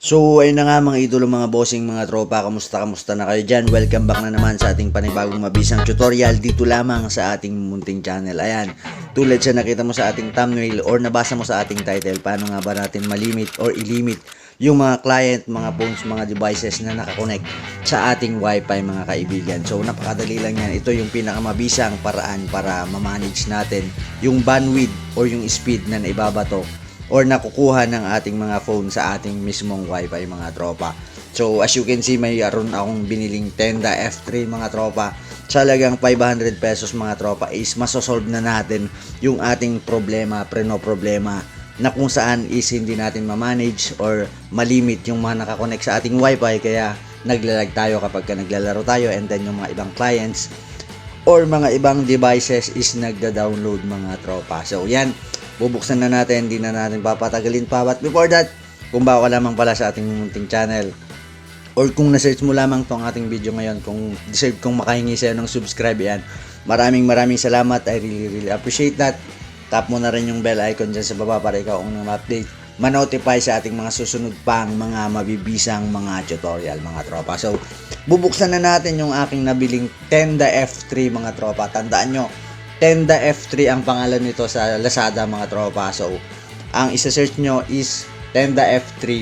So ayun na nga mga idolo mga bossing mga tropa kamusta kamusta na kayo dyan? Welcome back na naman sa ating panibagong mabisang tutorial dito lamang sa ating munting channel. Ayan tulad sa nakita mo sa ating thumbnail or nabasa mo sa ating title Paano nga ba natin malimit or ilimit yung mga client, mga phones, mga devices na nakakonect sa ating wifi mga kaibigan. So napakadali lang yan. Ito yung pinakamabisang paraan para ma-manage natin yung bandwidth or yung speed na naibabato or nakukuha ng ating mga phone sa ating mismong wifi mga tropa. So as you can see mayroon akong biniling tenda F3 mga tropa. Salagang 500 pesos mga tropa is masosolve na natin yung ating problema, preno problema na kung saan is hindi natin ma-manage or malimit yung mga nakakonect sa ating wifi kaya naglalag tayo kapag ka naglalaro tayo and then yung mga ibang clients or mga ibang devices is nagda-download mga tropa. So yan, bubuksan na natin, hindi na natin papatagalin pa. But before that, kung bago ka lamang pala sa ating munting channel, or kung na-search mo lamang tong ating video ngayon, kung deserve kong makahingi sa'yo ng subscribe yan, maraming maraming salamat. I really really appreciate that. Tap mo na rin yung bell icon dyan sa baba para ikaw ang ma-update ma-notify sa ating mga susunod pang mga mabibisang mga tutorial mga tropa. So, bubuksan na natin yung aking nabiling Tenda F3 mga tropa. Tandaan nyo, Tenda F3 ang pangalan nito sa Lazada mga tropa. So, ang isa-search nyo is Tenda F3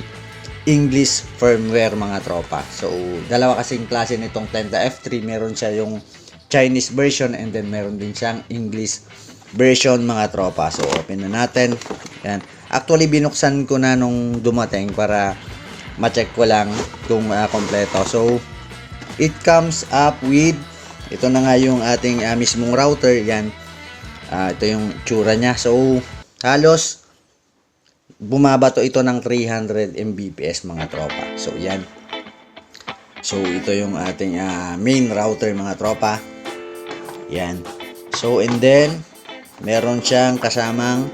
English firmware mga tropa. So, dalawa kasing klase nitong Tenda F3. Meron siya yung Chinese version and then meron din siyang English version mga tropa. So, open na natin. Yan. Actually, binuksan ko na nung dumating para ma-check ko lang kung uh, kompleto. So, it comes up with ito na nga yung ating uh, mismong router. Yan. Ah, ito yung tsura niya. So, halos bumabato ito ng 300 Mbps mga tropa. So, yan. So, ito yung ating ah, main router mga tropa. Yan. So, and then, meron siyang kasamang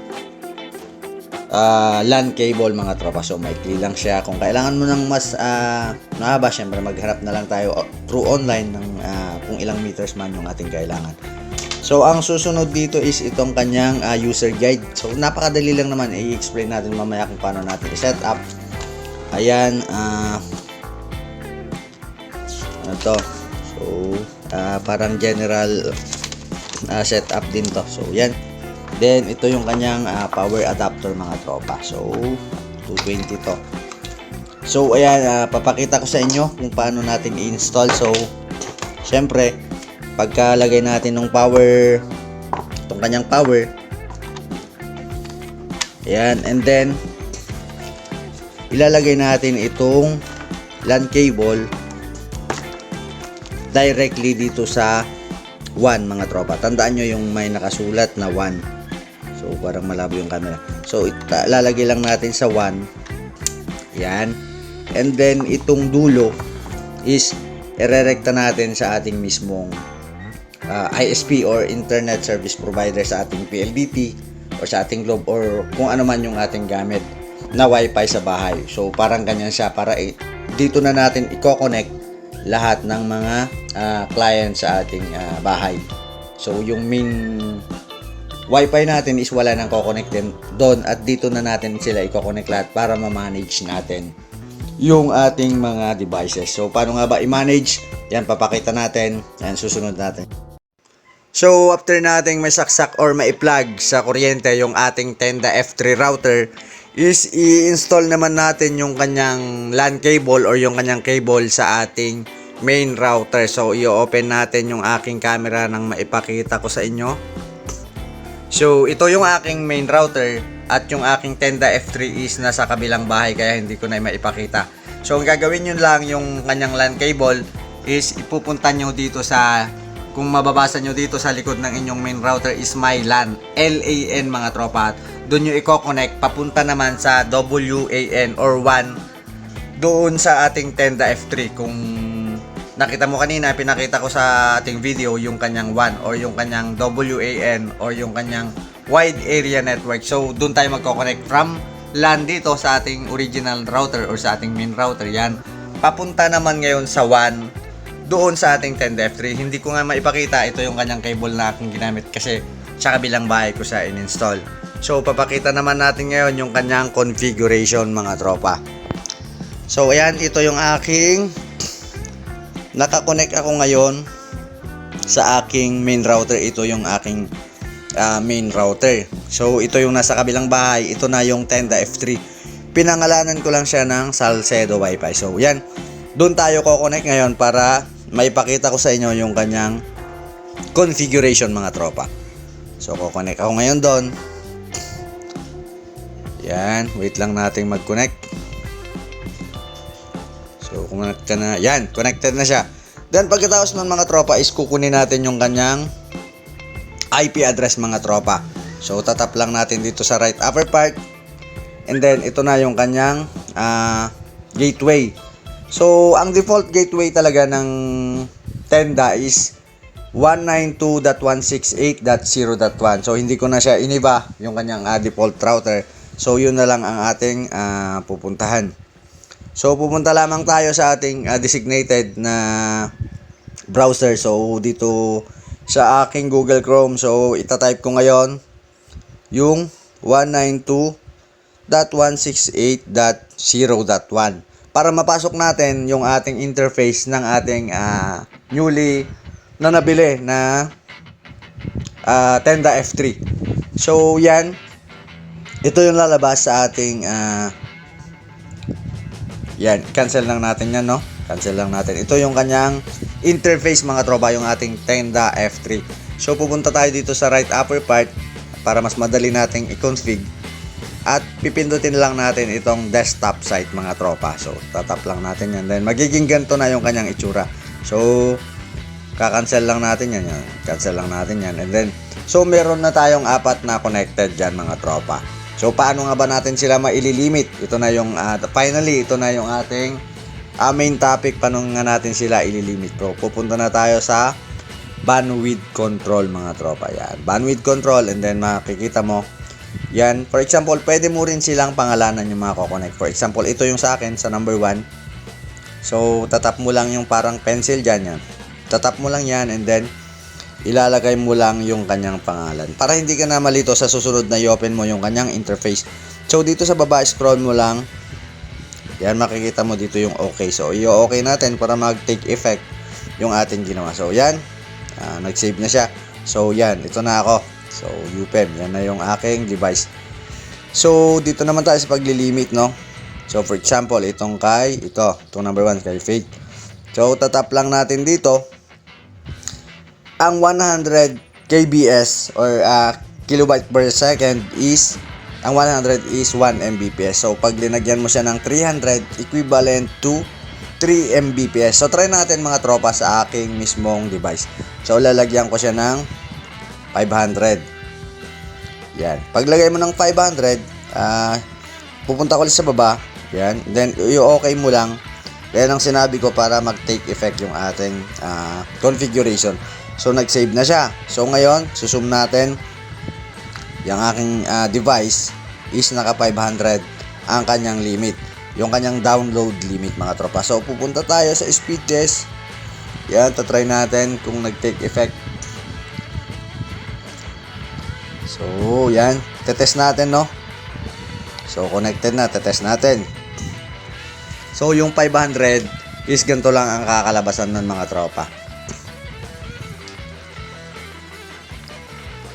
ah, LAN cable mga tropa. So, maikli lang siya. Kung kailangan mo ng mas ah, mahaba, syempre magharap na lang tayo through online ng ah, kung ilang meters man yung ating kailangan. So, ang susunod dito is itong kanyang ah, user guide. So, napakadali lang naman. I-explain natin mamaya kung paano natin i-set up. Ayan. ah ano to? So, ah, parang general ah, setup din to. So, yan. Then, ito yung kanyang ah, power adapter mga tropa. So, 220 to. So, ayan, ah, papakita ko sa inyo kung paano natin i-install. So, syempre, pagkalagay natin ng power, itong kanyang power, ayan, and then, ilalagay natin itong LAN cable directly dito sa 1 mga tropa. Tandaan nyo yung may nakasulat na 1. So, parang malabo yung camera. So, ita- lalagay lang natin sa 1. Yan. And then, itong dulo is irerekta natin sa ating mismong ah, ISP or Internet Service Provider sa ating PLDT or sa ating Globe or kung ano man yung ating gamit na Wi-Fi sa bahay. So, parang ganyan siya para i- dito na natin i-connect lahat ng mga ah, client sa ating ah, bahay. So, yung main Wi-Fi natin is wala nang ko-connect din doon at dito na natin sila i-connect lahat para ma-manage natin yung ating mga devices. So, paano nga ba i-manage? Yan, papakita natin. Yan, susunod natin. So, after nating may saksak or mai-plug sa kuryente yung ating Tenda F3 router, is i-install naman natin yung kanyang LAN cable or yung kanyang cable sa ating main router. So, i-open natin yung aking camera nang maipakita ko sa inyo. So, ito yung aking main router at yung aking Tenda F3 is nasa kabilang bahay kaya hindi ko na maipakita. So, ang gagawin nyo lang yung kanyang LAN cable is ipupunta nyo dito sa kung mababasa nyo dito sa likod ng inyong main router is my LAN L-A-N mga tropa doon nyo i-connect papunta naman sa W-A-N or 1 doon sa ating Tenda F3 kung nakita mo kanina pinakita ko sa ating video yung kanyang 1 or yung kanyang WAN or yung kanyang wide area network so doon tayo magko-connect from LAN dito sa ating original router or sa ating main router yan papunta naman ngayon sa 1 doon sa ating 10F3. Hindi ko nga maipakita, ito yung kanyang cable na aking ginamit kasi sa kabilang bahay ko siya in-install. So, papakita naman natin ngayon yung kanyang configuration mga tropa. So, ayan, ito yung aking nakakonect ako ngayon sa aking main router. Ito yung aking ah, main router. So, ito yung nasa kabilang bahay. Ito na yung Tenda F3. Pinangalanan ko lang siya ng Salcedo Wi-Fi. So, yan. Doon tayo ko-connect ngayon para maipakita ko sa inyo yung kanyang configuration mga tropa. So, ko-connect ako ngayon doon. Yan. Wait lang nating mag-connect. So, connect ka na. Yan. Connected na siya. Then, pagkatapos ng mga tropa is kukunin natin yung kanyang IP address mga tropa. So, tatap lang natin dito sa right upper part. And then, ito na yung kanyang ah, gateway. So, ang default gateway talaga ng Tenda is 192.168.0.1. So, hindi ko na siya iniba yung kanyang ah, default router. So, yun na lang ang ating ah, pupuntahan. So, pupunta lamang tayo sa ating ah, designated na browser. So, dito sa aking Google Chrome. So, itatype ko ngayon yung 192.168.0.1 para mapasok natin yung ating interface ng ating ah, newly na nabili na ah, Tenda F3. So, yan. Ito yung lalabas sa ating ah, yan, cancel lang natin yan, no? Cancel lang natin. Ito yung kanyang interface, mga tropa, yung ating Tenda F3. So, pupunta tayo dito sa right upper part para mas madali nating i-config. At pipindutin lang natin itong desktop site, mga tropa. So, tatap lang natin yan. Then, magiging ganito na yung kanyang itsura. So, kakancel lang natin yan, yan. Cancel lang natin yan. And then, so meron na tayong apat na connected dyan mga tropa. So, paano nga ba natin sila maililimit? Ito na yung, ah, finally, ito na yung ating ah, main topic. Paano nga natin sila ililimit? Pro, pupunta na tayo sa bandwidth control mga tropa. Yan. Bandwidth control and then makikita mo yan. For example, pwede mo rin silang pangalanan yung mga connect For example, ito yung sa akin sa number 1. So, tatap mo lang yung parang pencil dyan yan. Tatap mo lang yan and then ilalagay mo lang yung kanyang pangalan. Para hindi ka na malito sa susunod na i-open mo yung kanyang interface. So, dito sa baba, scroll mo lang. Yan, makikita mo dito yung okay. So, i-okay natin para mag-take effect yung ating ginawa. So, yan. Ah, nag-save na siya. So, yan. Ito na ako. So, UPEM. Yan na yung aking device. So, dito naman tayo sa paglilimit, no? So, for example, itong kay, ito, itong number 1, kay Faith. So, tatap lang natin dito. Ang 100 kbs or ah, kilobyte per second is ang 100 is 1 Mbps. So, pag linagyan mo siya ng 300, equivalent to 3 Mbps. So, try natin mga tropa sa aking mismong device. So, lalagyan ko siya ng 500. Yan. Paglagay mo ng 500, ah, pupunta ko ulit sa baba. Yan. Then, i-okay mo lang. Yan ang sinabi ko para mag-take effect yung ating ah, configuration. So, nag-save na siya. So, ngayon, susum natin yung aking ah, device is naka 500 ang kanyang limit. Yung kanyang download limit mga tropa. So, pupunta tayo sa speed test. Yan, tatry natin kung nag-take effect. So, yan. Tetest natin, no? So, connected na. Tetest natin. So, yung 500 is ganito lang ang kakalabasan ng mga tropa.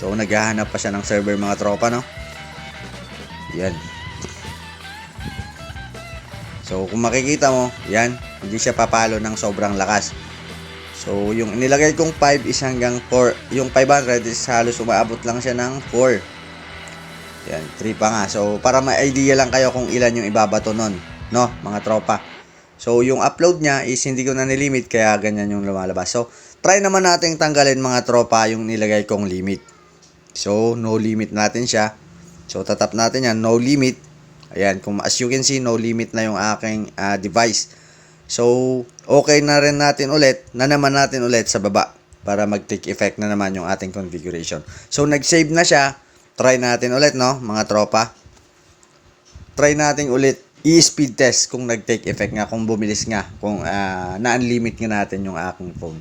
So, naghahanap pa siya ng server mga tropa, no? Yan. So, kung makikita mo, yan, hindi siya papalo ng sobrang lakas. So, yung nilagay kong 5 is hanggang 4. Yung 500 is halos umaabot lang siya ng 4. Yan, 3 pa nga. So, para may idea lang kayo kung ilan yung ibabato nun. No, mga tropa. So, yung upload niya is hindi ko na nilimit kaya ganyan yung lumalabas. So, try naman nating tanggalin mga tropa yung nilagay kong limit. So, no limit natin siya. So, tatap natin yan, no limit. Ayan, kung as you can see, no limit na yung aking ah, device. So, okay na rin natin ulit, na naman natin ulit sa baba para mag-take effect na naman yung ating configuration. So, nag-save na siya. Try natin ulit, no, mga tropa. Try natin ulit i-speed test kung nag-take effect nga, kung bumilis nga, kung ah, na-unlimit nga natin yung aking phone,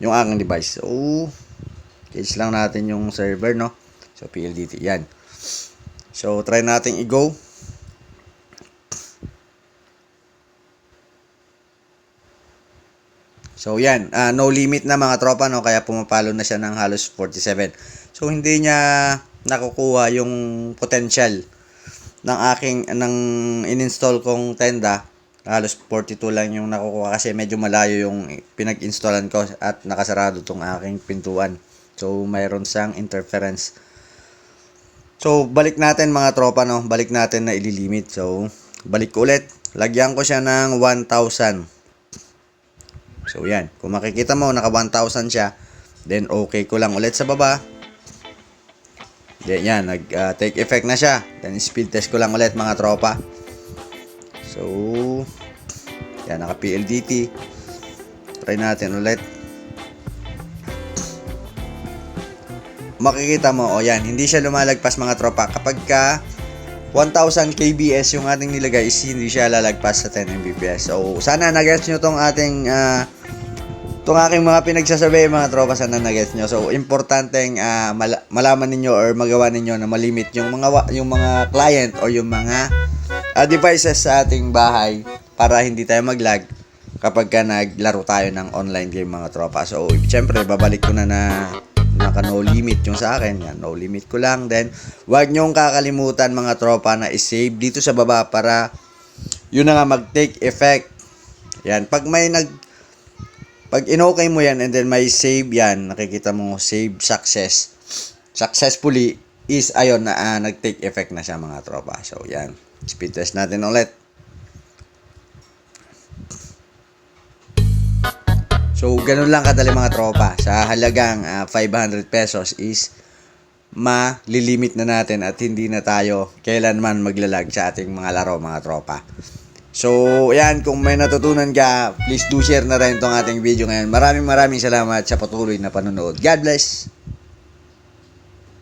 yung aking device. So, Page lang natin yung server, no? So, PLDT. Yan. So, try natin i-go. So, yan. Uh, no limit na mga tropa, no? Kaya pumapalo na siya ng halos 47. So, hindi niya nakukuha yung potential ng aking, ng ininstall kong tenda. Halos 42 lang yung nakukuha kasi medyo malayo yung pinag-installan ko at nakasarado tong aking pintuan. So mayroon siyang interference. So balik natin mga tropa no, balik natin na ililimit. So balik ko ulit. Lagyan ko siya ng 1,000. So yan, kung makikita mo naka 1,000 siya, then okay ko lang ulit sa baba. Then yan, nag uh, take effect na siya. Then speed test ko lang ulit mga tropa. So yan naka PLDT. Try natin ulit. Makikita mo, o yan, hindi siya lumalagpas mga tropa. Kapag ka 1,000 kbs yung ating nilagay is hindi siya lalagpas sa 10 mbps. So, sana nag-gets nyo tong ating uh, tong aking mga pinagsasabi mga tropa sana nag-gets nyo. So, importanteng uh, mal- malaman ninyo or magawa ninyo na malimit yung mga yung mga client or yung mga uh, devices sa ating bahay para hindi tayo mag-lag kapag ka naglaro tayo ng online game mga tropa. So, syempre, babalik ko na na naka no limit yung sa akin. Yan, no limit ko lang. Then, wag nyong kakalimutan mga tropa na i-save dito sa baba para yun na nga mag-take effect. Yan, pag may nag pag inokay mo yan and then may save yan, nakikita mo save success. Successfully is ayon na ah, nag-take effect na siya mga tropa. So, yan. Speed test natin ulit. So, ganun lang kadali mga tropa. Sa halagang ah, 500 pesos is malilimit na natin at hindi na tayo kailanman maglalag sa ating mga laro mga tropa. So, yan, kung may natutunan ka, please do share na rin itong ating video ngayon. Maraming maraming salamat sa patuloy na panonood. God bless!